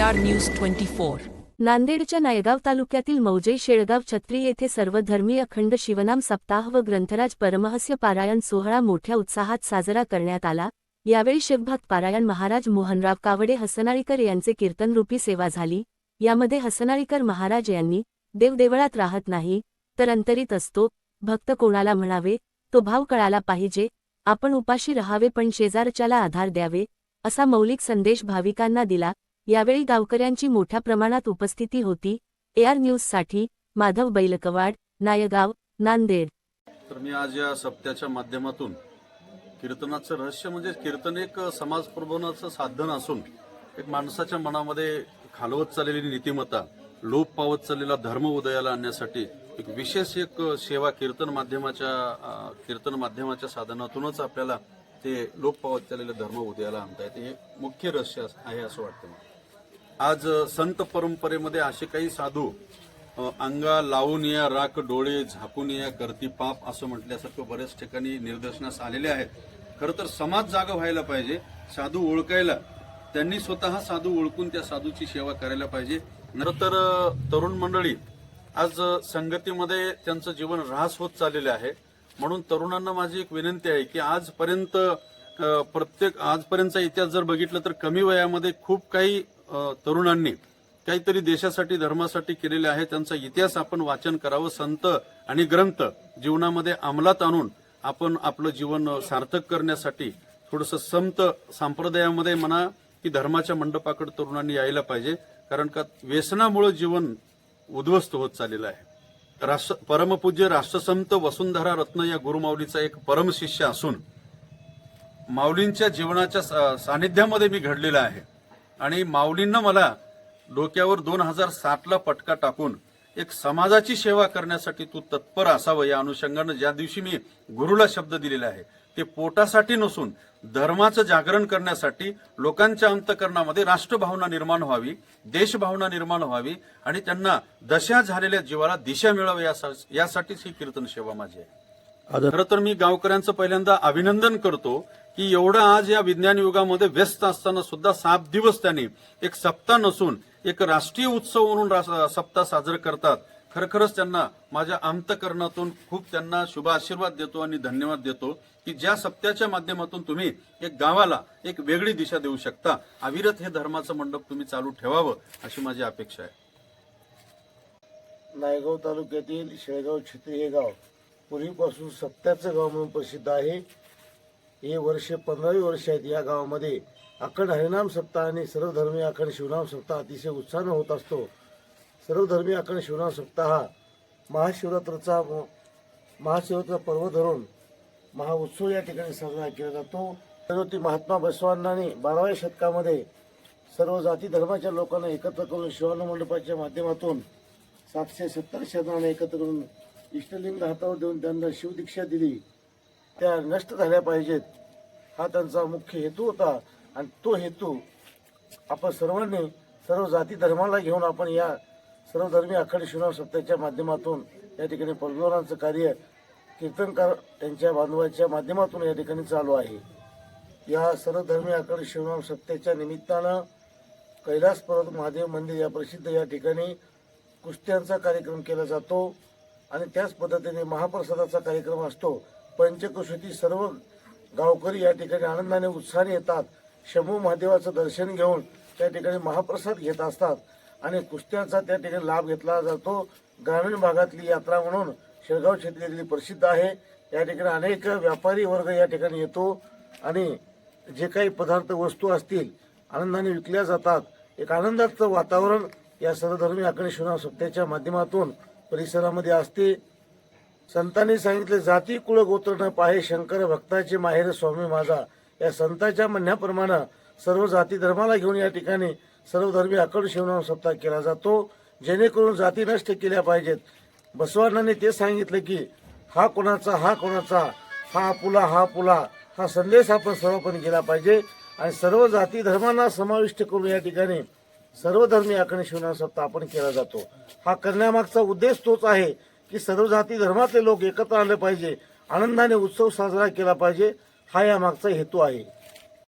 R news twenty four नांदेडच्या नायगाव तालुक्यातील मौजे शेळगाव छत्री येथे सर्वधर्मीय अखंड शिवनाम सप्ताह व ग्रंथराज परमहस्य पारायण सोहळा मोठ्या उत्साहात साजरा करण्यात आला. यावेळी शिवभक्त पारायण महाराज मोहनराव कावडे हसनाळीकर यांचे कीर्तनरूपी सेवा झाली. यामध्ये हसनाळीकर महाराज यांनी देवदेवळात राहत नाही तर अंतरित असतो. भक्त कोणाला म्हणावे? तो भाव कळाला पाहिजे. आपण उपाशी रहावे पण शेजारच्याला आधार द्यावे असा मौलिक संदेश भाविकांना दिला. यावेळी गावकऱ्यांची मोठ्या प्रमाणात उपस्थिती होती. एआर न्यूजसाठी माधव बैलकवाड नायगाव नांदेड. तर मी आज या सप्त्याच्या माध्यमातून कीर्तनाचं रहस्य म्हणजे कीर्तन एक समाज प्रबोधनाचं साधन असून एक माणसाच्या मनामध्ये खालवत चाललेली नीतिमत्ता लोप पावत चाललेला धर्म उदयाला आणण्यासाठी एक विशेष एक सेवा कीर्तन माध्यमाच्या कीर्तन माध्यमाच्या साधनातूनच आपल्याला ते लोप पावत चाललेलं धर्म उदयाला आणता येते. हे मुख्य रहस्य आहे असं वाटतं मला. आज संत परंपरेमध्ये असे काही साधू अंगा लावून या राख डोळे झाकून या करती पाप असं म्हटल्यासारखं बऱ्याच ठिकाणी निदर्शनास आलेले आहेत. खरं तर समाज जागा व्हायला पाहिजे साधू ओळखायला. त्यांनी स्वतः साधू ओळखून त्या साधूची सेवा करायला पाहिजे. नंतर तरुण मंडळी आज संगतीमध्ये त्यांचं जीवन ऱ्हास होत चाललेलं आहे. म्हणून तरुणांना माझी एक विनंती आहे की आजपर्यंत प्रत्येक आजपर्यंतचा इतिहास जर बघितलं तर कमी वयामध्ये खूप काही तरुणांनी काहीतरी देशासाठी धर्मासाठी केलेले आहे त्यांचा इतिहास आपण वाचन करावं संत आणि ग्रंथ जीवनामध्ये अंमलात आणून आपण आपलं जीवन सार्थक करण्यासाठी थोडंसं संत संप्रदायामध्ये म्हणा की धर्माच्या मंडपाकडे तरुणांनी यायला पाहिजे कारण का व्यसनामुळे जीवन उद्ध्वस्त होत चाललेलं आहे. राष्ट्र परमपूज्य राष्ट्रसंत वसुंधरा रत्न या गुरुमाऊलीचा एक परमशिष्य असून माऊलींच्या जीवनाच्या सा- सानिध्यामध्ये मी घडलेला आहे. आणि माऊलींना मला डोक्यावर दोन हजार सातला पटका टाकून एक समाजाची सेवा करण्यासाठी तू तत्पर असावं या अनुषंगानं ज्या दिवशी मी गुरुला शब्द दिलेला आहे ते पोटासाठी नसून धर्माचं जागरण करण्यासाठी लोकांच्या अंतकरणामध्ये राष्ट्रभावना निर्माण व्हावी देशभावना निर्माण व्हावी आणि त्यांना दशा झालेल्या जीवाला दिशा मिळावी यासा- यासाठीच ही कीर्तन सेवा माझी आहे. खरं तर मी गावकऱ्यांचं पहिल्यांदा अभिनंदन करतो की एवढं आज या विज्ञान युगामध्ये व्यस्त असताना सुद्धा सात दिवस त्यांनी एक सप्ताह नसून एक राष्ट्रीय उत्सव म्हणून रा- सप्ताह साजरा करतात. खरखरच त्यांना माझ्या अंतकरणातून खूप त्यांना शुभ आशीर्वाद देतो आणि धन्यवाद देतो की ज्या सप्त्याच्या माध्यमातून तुम्ही एक गावाला एक वेगळी दिशा देऊ शकता. अविरत हे धर्माचं मंडप तुम्ही चालू ठेवावं अशी माझी अपेक्षा आहे. नायगाव तालुक्यातील शेळगाव छत्री हे गाव पूर्वीपासून सत्याचं गाव म्हणून प्रसिद्ध आहे. हे वर्ष पंधरावी वर्ष आहेत या गावामध्ये. अखंड हरिनाम सप्ताह आणि सर्वधर्मीय अखंड शिवनाम सप्ताह अतिशय उत्साहानं होत असतो. सर्वधर्मीय अखंड शिवनाम सप्ताह हा महाशिवरात्राचा महाशिवरात्र पर्व धरून महाउत्सव या ठिकाणी साजरा केला जातो. छत्रपती महात्मा बसवांनाने बाराव्या शतकामध्ये सर्व जाती धर्माच्या लोकांना एकत्र करून शिवानु मंडपाच्या माध्यमातून सातशे सत्तर शतकांना एकत्र करून इष्टलिंग हातावर देऊन त्यांना शिवदीक्षा दिली. त्या नष्ट झाल्या पाहिजेत. हा त्यांचा मुख्य हेतू होता आणि तो हेतू आपण सर्वांनी सर्व जाती धर्माला घेऊन आपण या सर्वधर्मी अखंड शिवराम सप्ताहाच्या माध्यमातून या ठिकाणी प्रबोधनाचं कार्य कीर्तनकार त्यांच्या बांधवाच्या माध्यमातून या ठिकाणी चालू आहे. या सर्वधर्मी अखंड शिवराम सप्ताहाच्या निमित्तानं कैलास पर्वत महादेव मंदिर या प्रसिद्ध या ठिकाणी कुस्त्यांचा कार्यक्रम केला जातो आणि त्याच पद्धतीने महाप्रसादाचा कार्यक्रम असतो. पंचकृषीतील सर्व गावकरी या ठिकाणी आनंदाने उत्साहाने येतात. शंभू महादेवाचं दर्शन घेऊन त्या ठिकाणी महाप्रसाद घेत असतात आणि कुस्त्यांचा त्या ठिकाणी लाभ घेतला जातो. ग्रामीण भागातली यात्रा म्हणून शेळगाव क्षेत्रातली प्रसिद्ध आहे. या ठिकाणी अनेक व्यापारी वर्ग या ठिकाणी येतो आणि जे काही पदार्थ वस्तू असतील आनंदाने विकल्या जातात. एक आनंदाचं वातावरण या सर्वधर्मी आकडे शिवराम सप्त्याच्या माध्यमातून परिसरामध्ये असते. संतांनी सांगितले जाती कुळ गोत्र न पाहे शंकर भक्ताचे माहेर स्वामी माझा. या संतांच्या म्हणण्याप्रमाणे सर्व जाती धर्माला घेऊन या ठिकाणी सर्वधर्मी अकड शिवनाम सप्ताह केला जातो. जेणेकरून जाती नष्ट केल्या पाहिजेत. बसवानाने ते सांगितले की हा कोणाचा हा कोणाचा हा आपुला हा आपुला हा संदेश आपण सर्वपणे केला पाहिजे. आणि सर्व जाती धर्मांना समाविष्ट करून या ठिकाणी सर्वधर्मी आखणी शिवनाम सप्ताह आपण केला जातो. हा करण्यामागचा उद्देश तोच आहे. की सर्व जाती धर्मातले लोक एकत्र आले पाहिजे. आनंदाने उत्सव साजरा केला पाहिजे. हा या मागचा हेतू आहे.